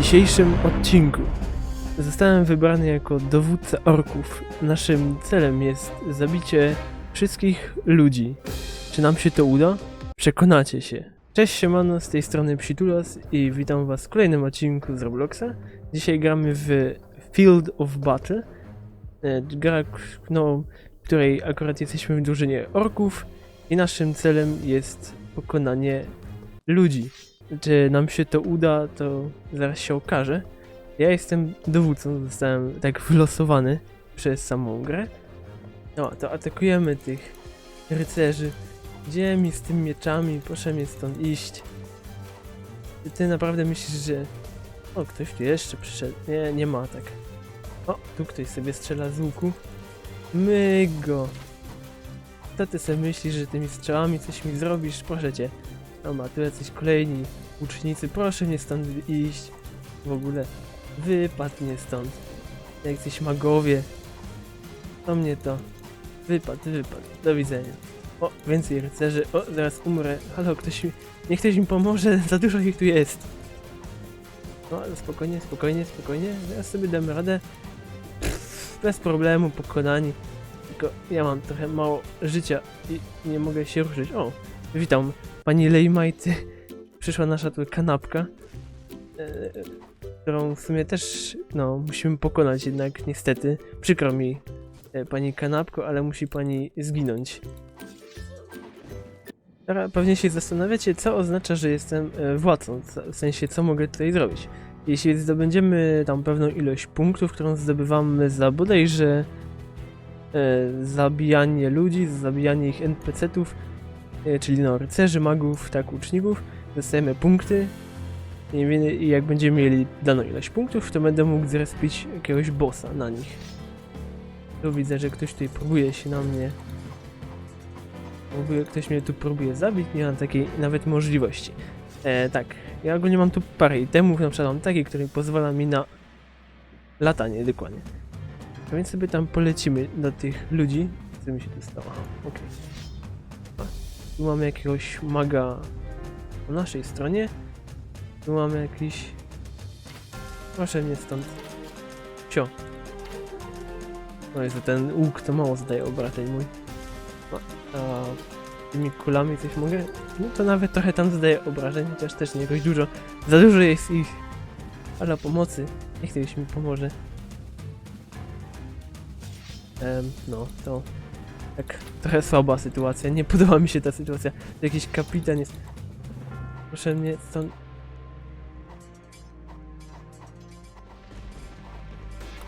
dzisiejszym odcinku zostałem wybrany jako dowódca orków. Naszym celem jest zabicie wszystkich ludzi. Czy nam się to uda? Przekonacie się. Cześć siemano, z tej strony Psitulas i witam was w kolejnym odcinku z Robloxa. Dzisiaj gramy w Field of Battle. E, Gra, no, w której akurat jesteśmy w drużynie orków i naszym celem jest pokonanie ludzi. Czy nam się to uda, to zaraz się okaże. Ja jestem dowódcą, zostałem tak wylosowany przez samą grę. No, to atakujemy tych rycerzy. Gdzie mi z tymi mieczami? Proszę mnie stąd iść. Czy ty naprawdę myślisz, że... O, ktoś tu jeszcze przyszedł. Nie, nie ma tak. O, tu ktoś sobie strzela z łuku. My go. Co ty sobie myślisz, że tymi strzałami coś mi zrobisz? Proszę cię. No ma tu jacyś kolejni łucznicy. Proszę mnie stąd iść. W ogóle. Wypadł mnie stąd. Jak Jacyś magowie. To mnie to. Wypadł, wypadł. Do widzenia. O, więcej rycerzy. O, zaraz umrę. Halo, ktoś mi... Niech ktoś mi pomoże. Za dużo ich tu jest. No, ale spokojnie, spokojnie, spokojnie. Ja sobie dam radę. Pff, bez problemu, pokonani. Tylko ja mam trochę mało życia i nie mogę się ruszyć. O, witam. Pani Lejmajty. Przyszła nasza tu kanapka. E, którą w sumie też, no, musimy pokonać jednak, niestety. Przykro mi, e, pani kanapko, ale musi pani zginąć. Pewnie się zastanawiacie, co oznacza, że jestem e, władcą, w sensie, co mogę tutaj zrobić. Jeśli zdobędziemy tam pewną ilość punktów, którą zdobywamy za bodajże e, zabijanie ludzi, za zabijanie ich NPC-ów, czyli no rycerzy, magów, tak, łuczników, dostajemy punkty, i jak będziemy mieli daną ilość punktów, to będę mógł zrespić jakiegoś bossa na nich. Tu widzę, że ktoś tutaj próbuje się na mnie... Próbuje, ktoś mnie tu próbuje zabić, nie mam takiej nawet możliwości. E, tak, ja ogólnie mam tu parę itemów, na przykład mam taki, który pozwala mi na latanie dokładnie. A więc sobie tam polecimy do tych ludzi. Co mi się tu stało? A, Tu mamy jakiegoś maga po naszej stronie. Tu mamy jakiś... Proszę mnie stąd. Cio. No jest ten łuk to mało zdaje obrażeń mój. A, a tymi kulami coś mogę? No to nawet trochę tam zdaje obrażeń, chociaż też nie jakoś dużo. Za dużo jest ich. Ale pomocy. Niech ktoś mi pomoże. Em, no, to tak trochę słaba sytuacja. Nie podoba mi się ta sytuacja. Jakiś kapitan jest. Proszę mnie stąd.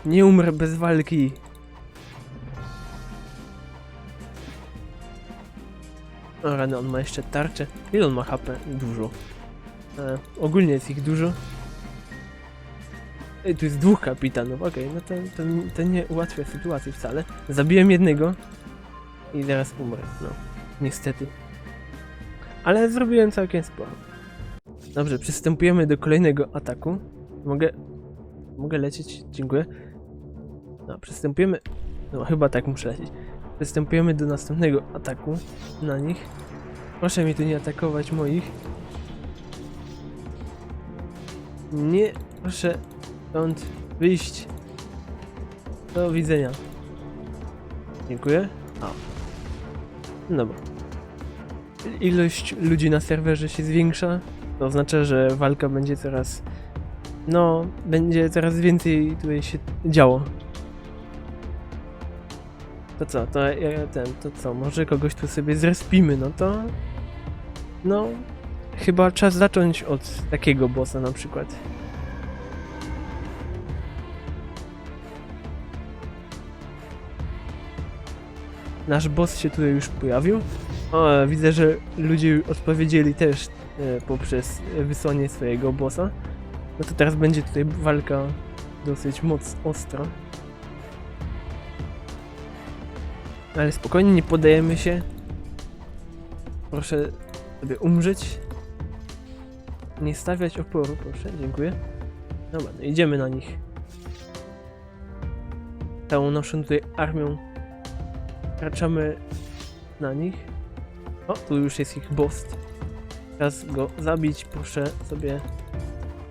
Nie umrę bez walki. O rany, on ma jeszcze tarczę. Ile on ma HP? Dużo. E, ogólnie jest ich dużo. Ej, tu jest dwóch kapitanów, okej, no to, to, to nie ułatwia sytuacji wcale. Zabiłem jednego i teraz umrę, no. Niestety. Ale zrobiłem całkiem sporo. Dobrze, przystępujemy do kolejnego ataku. Mogę... Mogę lecieć? Dziękuję. No, przystępujemy... No, chyba tak muszę lecieć. Przystępujemy do następnego ataku na nich. Proszę mi tu nie atakować moich. Nie, proszę stąd wyjść. Do widzenia. Dziękuję. A. Dobra. Ilość ludzi na serwerze się zwiększa. To oznacza, że walka będzie coraz. No, będzie coraz więcej tutaj się działo. To co, to ja ten, to co, może kogoś tu sobie zrespimy, no to... No, chyba czas zacząć od takiego bossa na przykład. Nasz boss się tutaj już pojawił. O, widzę, że ludzie odpowiedzieli też e, poprzez wysłanie swojego bossa. No to teraz będzie tutaj walka dosyć moc ostra. Ale spokojnie, nie podajemy się. Proszę sobie umrzeć. Nie stawiać oporu, proszę, dziękuję. Dobra, no idziemy na nich. Całą naszą tutaj armią kraczamy na nich. O, tu już jest ich boss. Czas go zabić, proszę sobie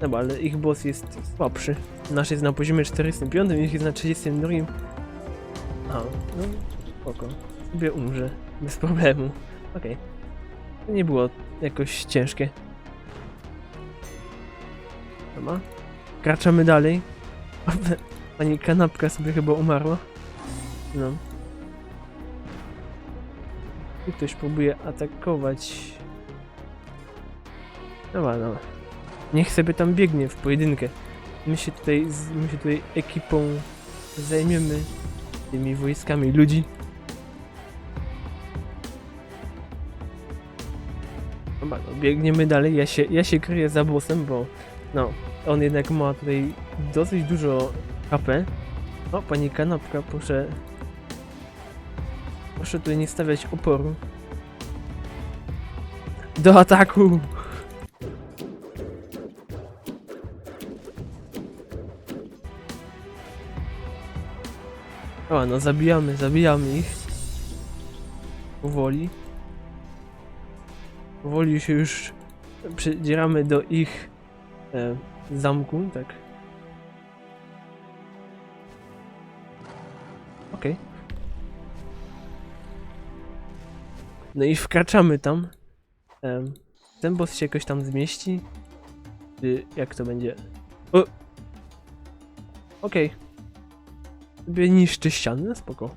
Dobra, ale ich boss jest słabszy. Nasz jest na poziomie 45, ich jest na 32. A, no spoko. Sobie umrze. Bez problemu. Okej. To nie było jakoś ciężkie. Dobra. Kraczamy dalej. Pani kanapka sobie chyba umarła. No. Tu ktoś próbuje atakować. Dobra, dobra. Niech sobie tam biegnie w pojedynkę. My się tutaj, my się tutaj ekipą zajmiemy tymi wojskami ludzi. Dobra, no, biegniemy dalej. Ja się, ja się kryję za bossem, bo no, on jednak ma tutaj dosyć dużo HP. O, pani kanapka, proszę. Proszę tutaj nie stawiać oporu. Do ataku! O, no zabijamy, zabijamy ich. Powoli. Powoli się już przedzieramy do ich e, zamku, tak. No i wkraczamy tam. Ten boss się jakoś tam zmieści. Jak to będzie? Okej. Sobie niszczy ściany, spoko.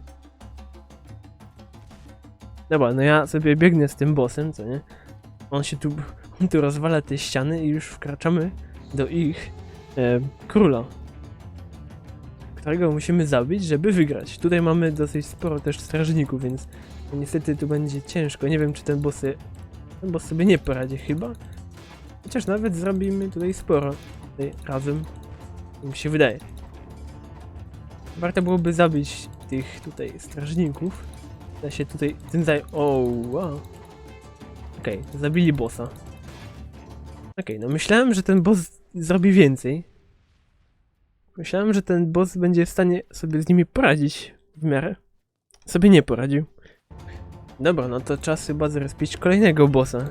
Dobra, no ja sobie biegnę z tym bossem, co nie? On się tu, on tu rozwala te ściany i już wkraczamy do ich e, króla. Którego musimy zabić, żeby wygrać. Tutaj mamy dosyć sporo też strażników, więc niestety tu będzie ciężko. Nie wiem, czy ten boss, sobie- ten boss sobie nie poradzi chyba. Chociaż nawet zrobimy tutaj sporo. Tutaj razem. Mi się wydaje. Warto byłoby zabić tych tutaj strażników. Ja się tutaj tym zaj... O, wow. Okej, zabili bossa. Okej, no myślałem, że ten boss zrobi więcej. Myślałem, że ten boss będzie w stanie sobie z nimi poradzić w miarę. Sobie nie poradził. Dobra, no to czas chyba zrespić kolejnego bossa.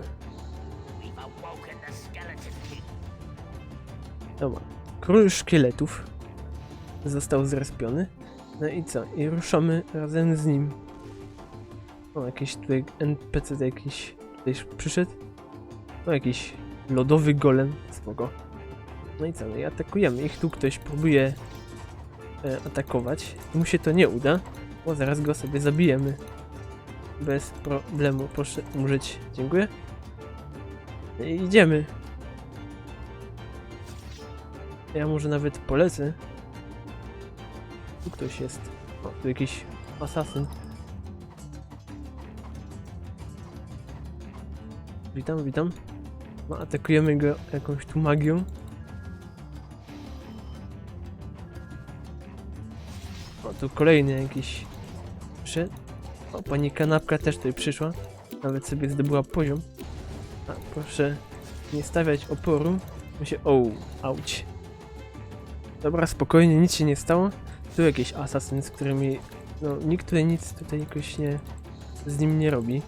Dobra. Król szkieletów został zrespiony. No i co? I ruszamy razem z nim. O, jakiś tutaj NPC jakiś tutaj przyszedł. No jakiś lodowy golem, spoko. No i co? No i atakujemy ich. Tu ktoś próbuje e, atakować. Mu się to nie uda, bo zaraz go sobie zabijemy. Bez problemu. Proszę umrzeć. Dziękuję. Idziemy. Ja może nawet polecę. Tu ktoś jest. O, tu jakiś asasyn. Witam, witam. No, atakujemy go jakąś tu magią. O, tu kolejny jakiś przyszedł. O, pani kanapka też tutaj przyszła. Nawet sobie zdobyła poziom. A, proszę nie stawiać oporu. My się... O, auć. Dobra, spokojnie, nic się nie stało. Tu jakiś asasyn, z którymi... No, nikt tutaj nic tutaj jakoś nie... Z nim nie robi.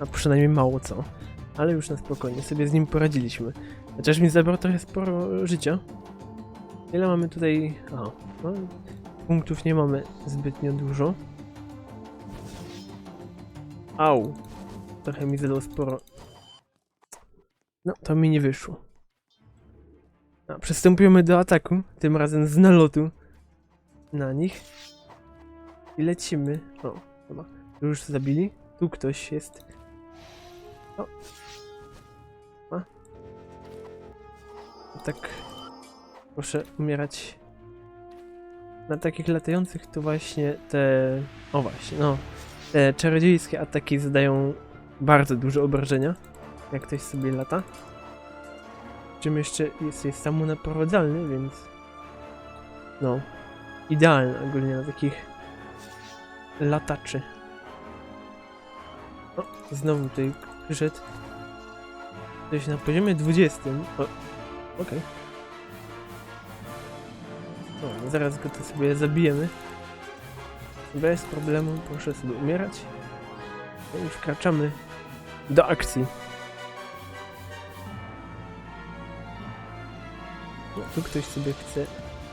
A przynajmniej mało co. Ale już na spokojnie sobie z nim poradziliśmy. Chociaż mi zabrał trochę sporo życia. Ile mamy tutaj... A, no, punktów nie mamy zbytnio dużo. Au! Trochę mi zadał sporo. No, to mi nie wyszło. A, przystępujemy do ataku, tym razem z nalotu na nich. I lecimy. O, chyba. Już zabili. Tu ktoś jest. O. A. Tak. Proszę umierać. Na takich latających to właśnie te... O właśnie, no. Te czarodziejskie ataki zadają bardzo dużo obrażenia. Jak ktoś sobie lata. Czym jeszcze jest, jest samonaprowadzalny, więc no, idealny ogólnie na takich lataczy. O, znowu tutaj przyszedł. Ktoś na poziomie 20. O, okej. O, no zaraz go to sobie zabijemy. Bez problemu, proszę sobie umierać. No i wkraczamy do akcji. tu ktoś sobie chce...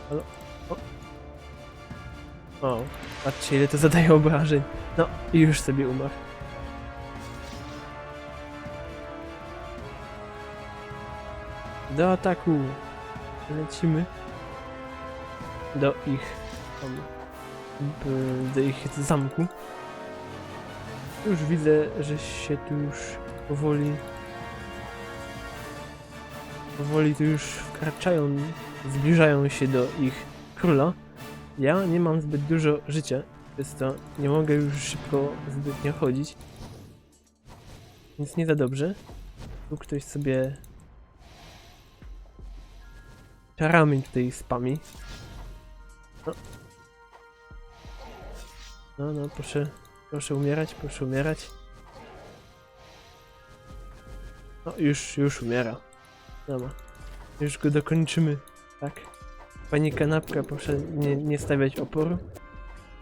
Halo? O. o, patrzcie ile to zadaje obrażeń. No, i już sobie umarł. Do ataku! Lecimy. Do ich... do ich zamku. Już widzę, że się tu już powoli... Powoli tu już wkraczają, zbliżają się do ich króla. Ja nie mam zbyt dużo życia, przez to nie mogę już szybko zbytnio chodzić. Więc nie za dobrze. Tu ktoś sobie czarami tutaj spami. No. No, no, proszę, proszę umierać, proszę umierać. No, już, już umiera. Dobra. Już go dokończymy, tak? Pani kanapka, proszę nie, nie stawiać oporu.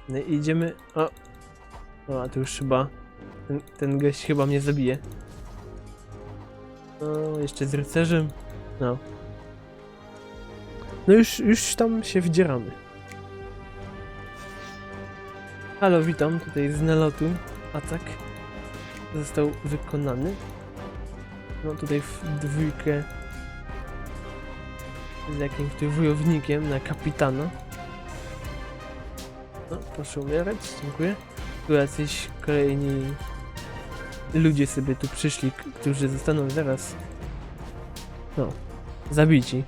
No i idziemy. O! No, a tu już chyba. Ten, ten gość chyba mnie zabije. No, jeszcze z rycerzem. No. No już, już tam się wdzieramy. Halo, witam, tutaj z nalotu. Atak został wykonany. No tutaj w dwójkę z jakimś tu wojownikiem na kapitana. No, proszę umierać, dziękuję. Tu jacyś kolejni ludzie sobie tu przyszli, którzy zostaną zaraz no, zabici.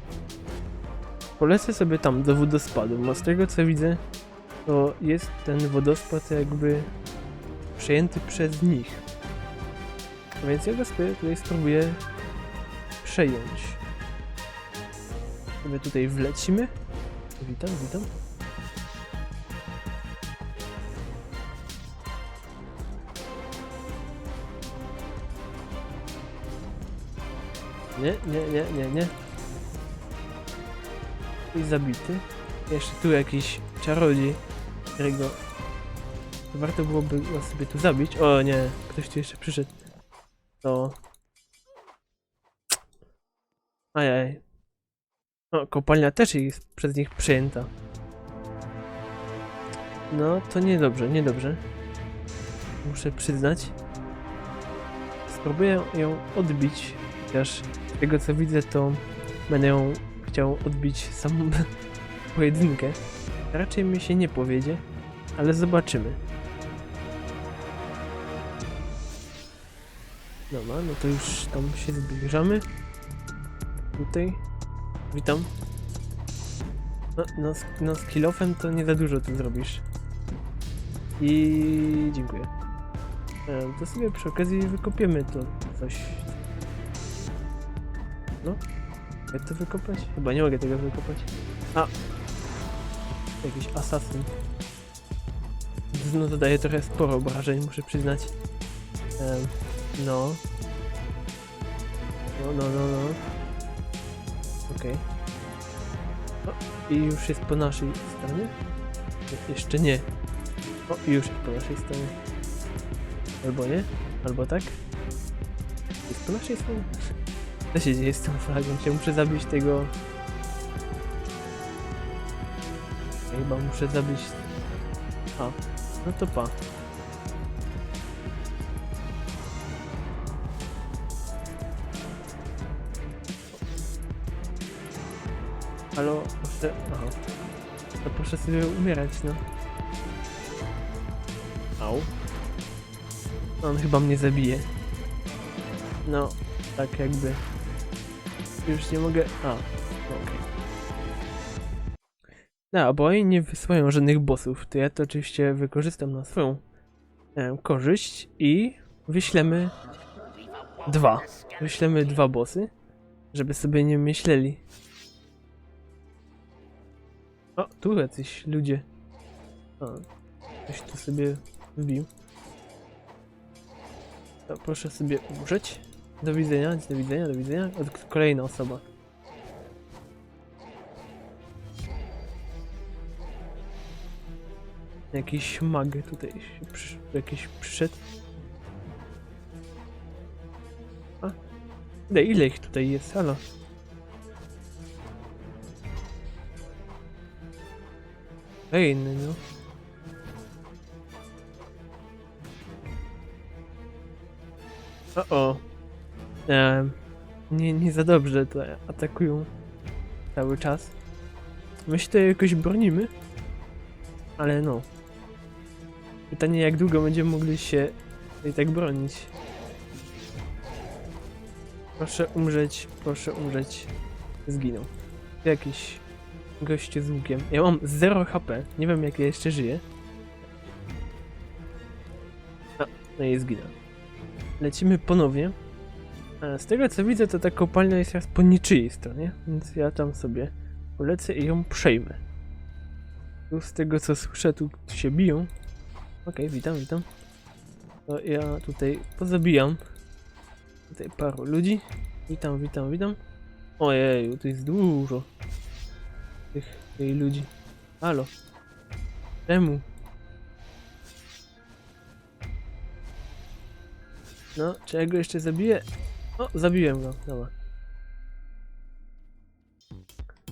Polecę sobie tam do wodospadu, bo z tego co widzę, to jest ten wodospad jakby przejęty przez nich. Więc ja go sobie tutaj spróbuję przejąć. Sobie tutaj wlecimy. Witam, witam. Nie, nie, nie, nie, nie. I zabity. Jeszcze tu jakiś czarodziej, którego warto byłoby go sobie tu zabić. O nie, ktoś tu jeszcze przyszedł. To... Ajaj. O, kopalnia też jest przez nich przejęta. No, to niedobrze, niedobrze. Muszę przyznać. Spróbuję ją odbić, chociaż z tego co widzę, to będę ją chciał odbić samą pojedynkę. Raczej mi się nie powiedzie, ale zobaczymy. Dobra, no to już tam się zbliżamy. Tutaj. Witam. No, no, no z to nie za dużo tu zrobisz. I dziękuję. E, to sobie przy okazji wykopiemy to coś. No. Jak to wykopać? Chyba nie mogę tego wykopać. A! Jakiś asasyn. No zadaje trochę sporo obrażeń, muszę przyznać. Em, no. No, no, no, no. Okej. O, i już jest po naszej stronie? Nie, jeszcze nie. O, już jest po naszej stronie. Albo nie? Albo tak? Jest po naszej stronie? Co się dzieje z tą flagą? Ja muszę zabić tego... Chyba muszę zabić... A, no to pa. Halo, proszę... Aha. To proszę sobie umierać, no. Au. On chyba mnie zabije. No, tak jakby. Już nie mogę... A, no okej. No, bo oni nie wysyłają żadnych bossów, to ja to oczywiście wykorzystam na swoją em, korzyść i wyślemy dwa. Wyślemy dwa bossy, żeby sobie nie myśleli. O, tu jacyś ludzie. O, ktoś tu sobie wbił. To proszę sobie umrzeć. Do widzenia, do widzenia, do widzenia. Od kolejna osoba. Jakiś mag tutaj się przysz... jakiś przyszedł. A? Ile, ile ich tutaj jest? Halo? Kolejny, no. O, o. E, nie, nie za dobrze to atakują cały czas. My się tutaj jakoś bronimy, ale no. Pytanie, jak długo będziemy mogli się tutaj tak bronić. Proszę umrzeć, proszę umrzeć. Zginął. Jakiś goście z łukiem. Ja mam 0 HP. Nie wiem jak ja jeszcze żyję. A, no i zginął. Lecimy ponownie. A z tego co widzę, to ta kopalnia jest teraz po niczyjej stronie, więc ja tam sobie polecę i ją przejmę. Tu z tego co słyszę, tu się biją. Okej, witam, witam. To ja tutaj pozabijam tutaj paru ludzi. Witam, witam, witam. Ojej, tu jest dużo tych, tych ludzi. Halo. Czemu? No, czy ja go jeszcze zabiję? O, zabiłem go, dobra.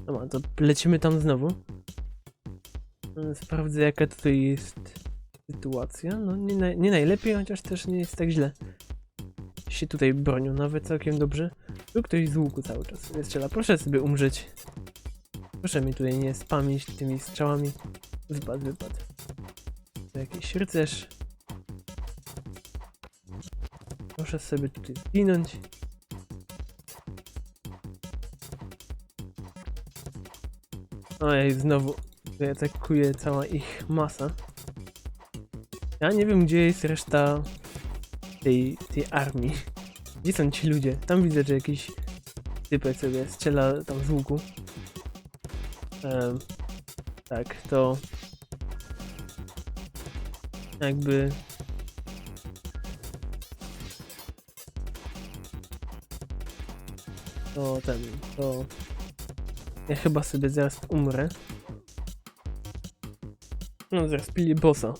Dobra, to lecimy tam znowu. Sprawdzę jaka tutaj jest sytuacja. No nie, nie najlepiej, chociaż też nie jest tak źle. Się tutaj bronią nawet całkiem dobrze. Tu ktoś z łuku cały czas sobie strzela. Proszę sobie umrzeć. Proszę mi tutaj nie spamić tymi strzałami. Wypad, wypad. To jakiś rycerz. Proszę sobie tutaj zginąć. Ojej, znowu tutaj atakuje cała ich masa. Ja nie wiem, gdzie jest reszta tej, tej armii. Gdzie są ci ludzie? Tam widzę, że jakiś typek sobie strzela tam z łuku. Em, tak, to jakby to ten, to ja chyba sobie zaraz umrę. No, zaraz pili bossa.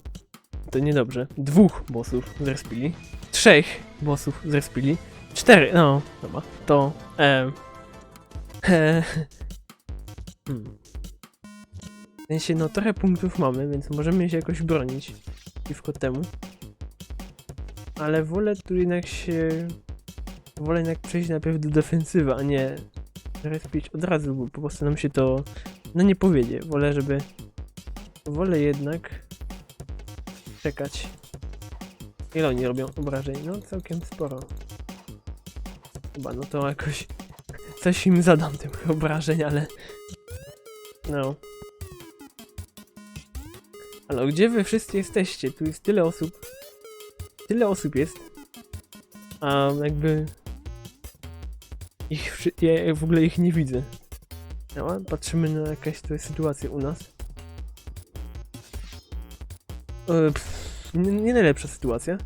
To niedobrze. Dwóch bossów zrespili. Trzech bossów zrespili. Cztery, no, dobra. To, em, e, hmm. W sensie, no trochę punktów mamy, więc możemy się jakoś bronić przeciwko temu. Ale wolę tu jednak się... Wolę jednak przejść najpierw do defensywy, a nie respić od razu, bo po prostu nam się to... No nie powiedzie. Wolę, żeby... Wolę jednak czekać. Ile oni robią obrażeń? No całkiem sporo. Chyba, no to jakoś coś im zadam tych obrażeń, ale no. Ale gdzie wy wszyscy jesteście? Tu jest tyle osób. Tyle osób jest. A jakby ich ja w ogóle ich nie widzę. No, patrzymy na jakaś tu jest sytuacja u nas. E, pff, nie, najlepsza sytuacja.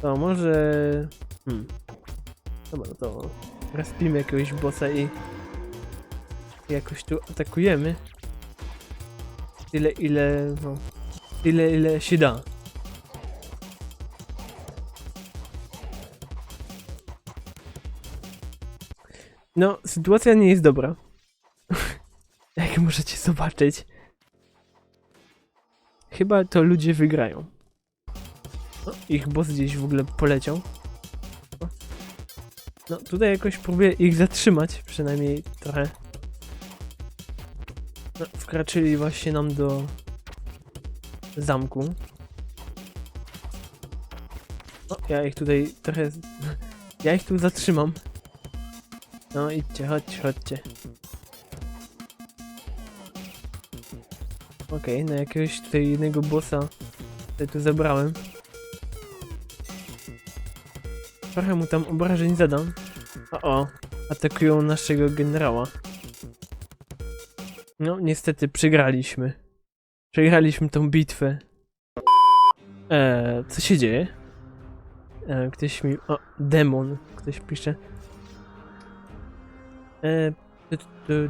To może... Hmm. Dobra, no to respimy jakiegoś bossa i jakoś tu atakujemy. Tyle ile... No, tyle ile się da. No, sytuacja nie jest dobra. Jak możecie zobaczyć. Chyba to ludzie wygrają. Ich boss gdzieś w ogóle poleciał. O. No, tutaj jakoś próbuję ich zatrzymać, przynajmniej trochę. No, wkraczyli właśnie nam do zamku. O, ja ich tutaj trochę... Ja ich tu zatrzymam. No idźcie, chodźcie, chodźcie. Okej, na jakiegoś tutaj jednego bossa tutaj tu zabrałem. Trochę mu tam obrażeń zadam. O, o, atakują naszego generała. No, niestety przegraliśmy. Przegraliśmy tą bitwę. Eee, co się dzieje? Eee, ktoś mi... O, demon. Ktoś pisze. Eee,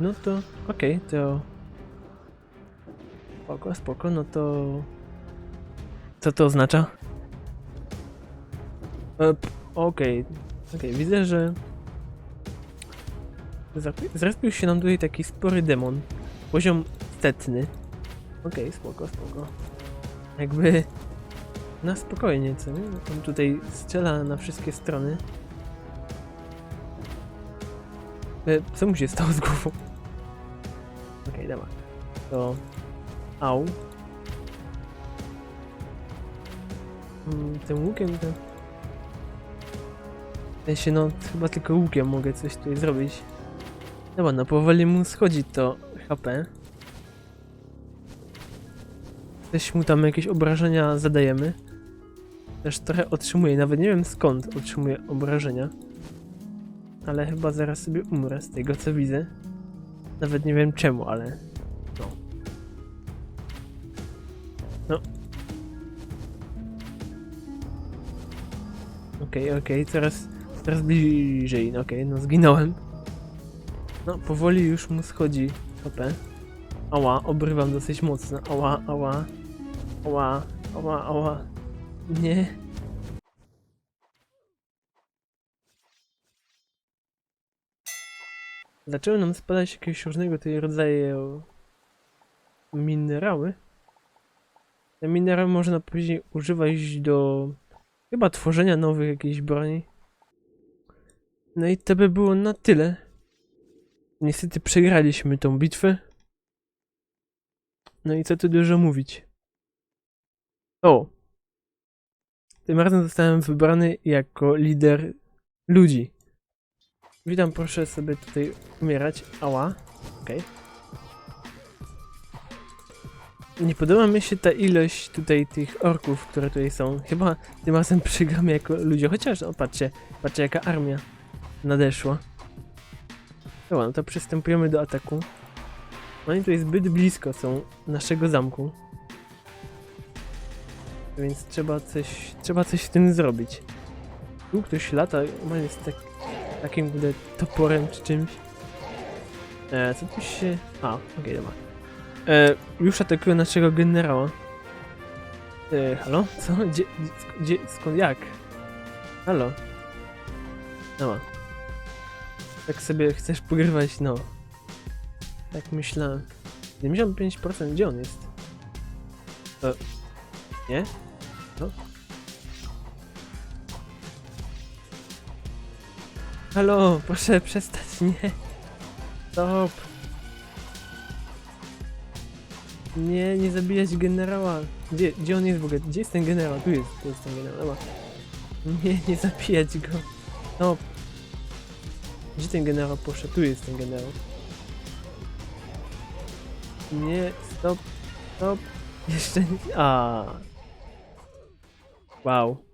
no to... Okej, to... Spoko, spoko, no to... Co to oznacza? E, Okej, okej, widzę, że... Zrespił się nam tutaj taki spory demon. Poziom setny. Okej, spoko, spoko. Jakby na spokojnie, co nie? On tutaj strzela na wszystkie strony. E, co mu się stało z głową? Okej, dobra. To... Au. Mm, Tym łukiem to... W sensie, no, chyba tylko łukiem mogę coś tutaj zrobić. Dobra, no powoli mu schodzi to HP. Coś mu tam jakieś obrażenia zadajemy. Też trochę otrzymuje, nawet nie wiem skąd otrzymuje obrażenia. Ale chyba zaraz sobie umrę z tego co widzę. Nawet nie wiem czemu, ale... Okej, okej, coraz, coraz bliżej. No Okej, no zginąłem. No, powoli już mu schodzi HP. Ała, obrywam dosyć mocno. Ała, ała. Ała, ała, ała. Nie. Zaczęły nam spadać jakieś różnego tutaj rodzaju minerały. Te minerały można później używać do chyba tworzenia nowych jakichś broni. No i to by było na tyle. Niestety przegraliśmy tą bitwę. No i co tu dużo mówić. O! Tym razem zostałem wybrany jako lider ludzi. Witam, proszę sobie tutaj umierać. Ała. Okej. Nie podoba mi się ta ilość tutaj tych orków, które tutaj są. Chyba tym razem przegramy jako ludzie. Chociaż, o patrzcie, patrzcie jaka armia nadeszła. Dobra, no to przystępujemy do ataku. Oni tutaj zbyt blisko są naszego zamku. Więc trzeba coś, trzeba coś z tym zrobić. Tu ktoś lata, ma jest tak, takim toporem czy czymś. E, co tu się... A, okej, dobra. E, już atakują naszego generała. E, halo? Co? Gdzie, gdzie, skąd, jak? Halo? Dobra. Tak sobie chcesz pogrywać, no. Tak myślałem. 75% gdzie on jest? E, nie? No. Halo, proszę przestać, nie. Stop. Nie, nie zabijać generała. Gdzie, gdzie on jest w ogóle? Gdzie jest ten generał? Tu jest, tu jest ten generał. Dobra. Nie, nie zabijać go. Stop. Gdzie ten generał poszedł? Tu jest ten generał. Nie, stop, stop. Jeszcze nie. A. Wow.